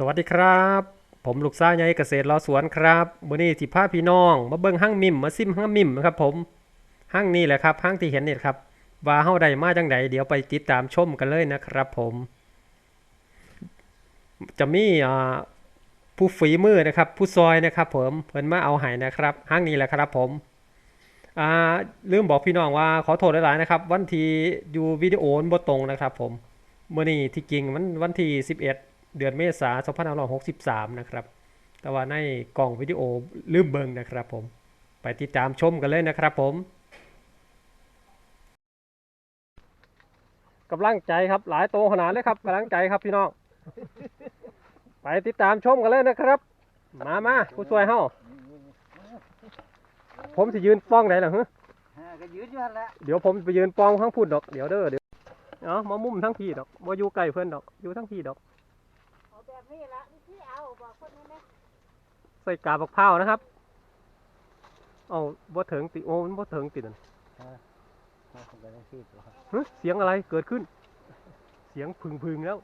สวัสดีครับ ผมลูกซ่าใหญ่เกษตรรอสวนครับมื้อนี้สิพาพี่น้อง มาเบิ่งห้างมิมมาซิมห้างมิมนะครับผมห้างนี้แหละครับห้างที่เห็นนี่ครับ ว่าเฮาได้มาจังไดเดี๋ยวไปติดตามชมกันเลยนะครับ ผม จะมีผู้ฝีมือนะครับ ผู้ซอยนะครับผมเพิ่นมาเอาให้นะครับห้างนี้แหละครับผมลืมบอกพี่น้องว่าขอโทษหลายๆนะครับ วันที่อยู่วิดีโอนบ่ตรงนะครับ ผมเมื้อนี้ที่จริงมันวันที่11 เดือนเมษายน2563 นะครับ แต่ว่าในกล่องวิดีโอลืมเบิงนะครับผม ไปติดตามชมกันเลยนะครับผมกำลังใจครับหลายโตขนาดเลยครับกำลังใจครับพี่น้อง ไปติดตามชมกันเลยนะครับ มามาผู้ช่วยเฮาผมจะยืนป้องไหนล่ะฮะอ่าก็ยืดอยู่หั่นแหละเดี๋ยวผมไปยืนป้องทั้งพูดดอก เดี๋ยวเด้อเดี๋ยวเอามามุมทั้งพี่ดอกมาอยู่ใกล้เพื่อนดอก อยู่ทั้งพี่ดอกเอา แบบนี้ละวิธีเอาบอกคนนี้นะใส่กาบักพร้าวนะครับ เอาบ่ถึงติโอ้มันบ่ถึงตินั่นเอาผมก็ต้องซีดตัวหึเสียงอะไรเกิดขึ้น เสียงพึงพึงๆแล้ว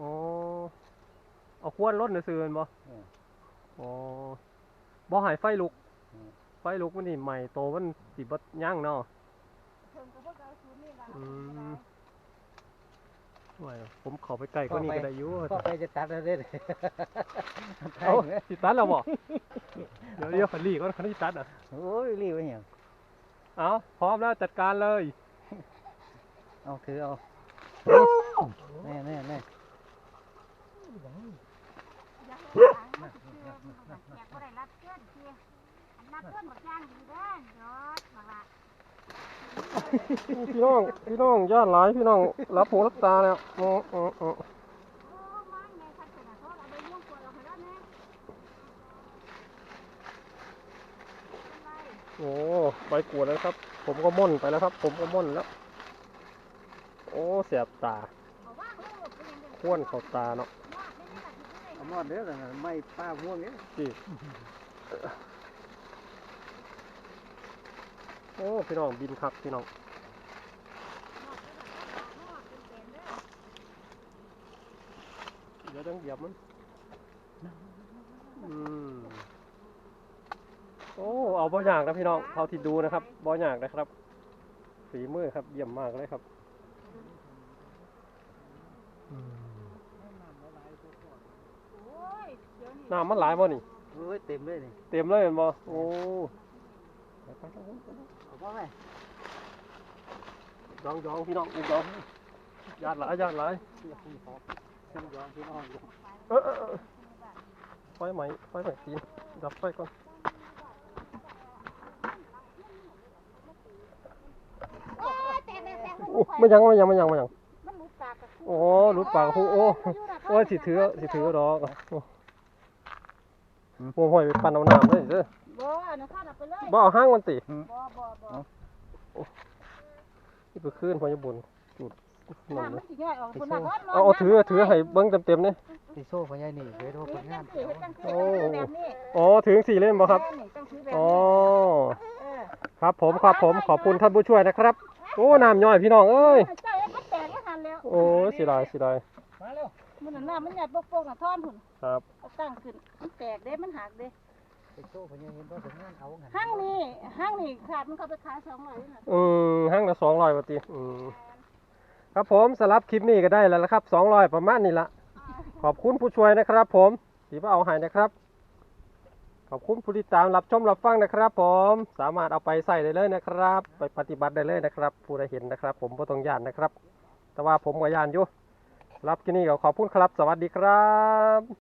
อ๋อเอาควนรถในซื่อแม่นบ่อ๋อบ่ใหายไฟลุก ไฟลุกมันนี่ใหม่โตมันสิบ่ย่างเนาะเพิ่นก็บ่เอา ศูนย์นี่ละอืมว่าผมเข้าไปใกล้กว่านี้ก็ได้อยู่ก็ไปจะตัดแล้วเด้อเอาสิตัดแล้วบ่เดี๋ยวเดี๋ยวคันนี้ก่อนคันนี้ตัดอะโอ้ยรีบไว้เหี่ยเอาพร้อมแล้วจัดการเลยเอาถือเอาแน่แน่แน่อย่าเฮ็ดหลังมันสิเชื่อมันก็แจกบ่ได้รับเชิญเที่ยอันรับเชิญบักอย่างดีเด้อยอดบักละ พี่น้อง พี่น้องญาติหลายพี่น้องรับหูรับตาแล้วอ๋ออ๋ออ๋อโอ้มันแม่คันเป็นอะโทษเอาไปม่วงกวนเราให้แล้วแน่เป็นไรโอ้ไปกวดแล้วครับ ผมก็ม่นไปแล้วครับ ผมก็ม่นแล้ว โอ้เสียบตาเอาว่างลูกเป็นยังไงข้วนเข้าตาเนาะว่าได้ได้ล่ะที่ได้เอาหมอดเด้อแต่ไม่ป้าพ่วงนี้จี โอ้พี่น้องบินคักพี่น้องเดี๋ยวต้องเหยียบมันอืมโอ้เอาบ่อยากนะพี่น้องเท่าที่ดูนะครับบ่อยากนะครับฝีมือครับเยี่ยมมากเลยครับอืมโอ้ยเดี๋ยวนี้น้ำมันหลายบ่นี่โอ้ยเต็มเลยนี่เต็มเลยเห็นบ่โอ้ เอาพ่อไหมยองยองพี่น้องยองญาติหลายญาติหลายเสียออมพี่น้องเออเออไฟไหมไฟไหมตีนดับไฟก่อนไม่ยังไม่ยังไม่ยังไม่ยังโอ้หลุดปากหูโอ้โอ้สิถือสิถือดอกโอ้โห้อยไปปั่นเอาน้ำเลยเด้อ บ่อันนั้นข้าดเอาไปเลยบ่เอาห้างมันติบ่บ่บ่ที่ไปขึ้นพอยบุญจุดนั่นน้ำเลมัยนสิย่อยออกคนละร้อนร้อนเอาเอาถือถือให้เบิ้งเต็มๆนี่ที่โซ่พ่อใหญ่นี่เคยโทรผเฮ็ลดงาจันงซี่เฮ็ดจังซี่โอ้แบบนี้อ๋อถึงสี่เล่มบ่ครับแม่นี่จังซี่แบบอ๋อนี้เออครับผมครับผมขอบคุณท่านผู้ช่วยนะครับ โอ้น้ำย่อยพี่น้องเอ้ยเจ้าเอ็ดมันแตกแล้วหันแล้วโอ้ยเสียดายเสียดายมาเร็วมันน่ะน้ำมันหยัดโป่งๆน่ะท่อนพุ่นครับเอาตั้งขึ้นมันแตกเด้มันหักเด้ไป โซ่พ่อใหญ่เห็นว่าผลงานเอางั้นห้างนี้ห้างนี้ขาดมันก็ไปขาย200นี่น่ะอืมห้างละสองร้อยบาทอืมครับผมสำหรับคลิปนี้ก็ได้แล้วละครับสองร้อยประมาณนี้ละขอบคุณผู้ช่วยนะครับผมที่มาเอาให้นะครับ ขอบคุณผู้ติดตามรับชมรับฟังนะครับ ผมสามารถเอาไปใส่ได้เลยนะครับ ไปปฏิบัติได้เลยนะครับ ผู้ใดเห็นนะครับ ผมบ่ต้องย่านนะครับ แต่ว่าผมก็ย่านอยู่รับที่นี่ก็ขอบคุณครับ สวัสดีครับ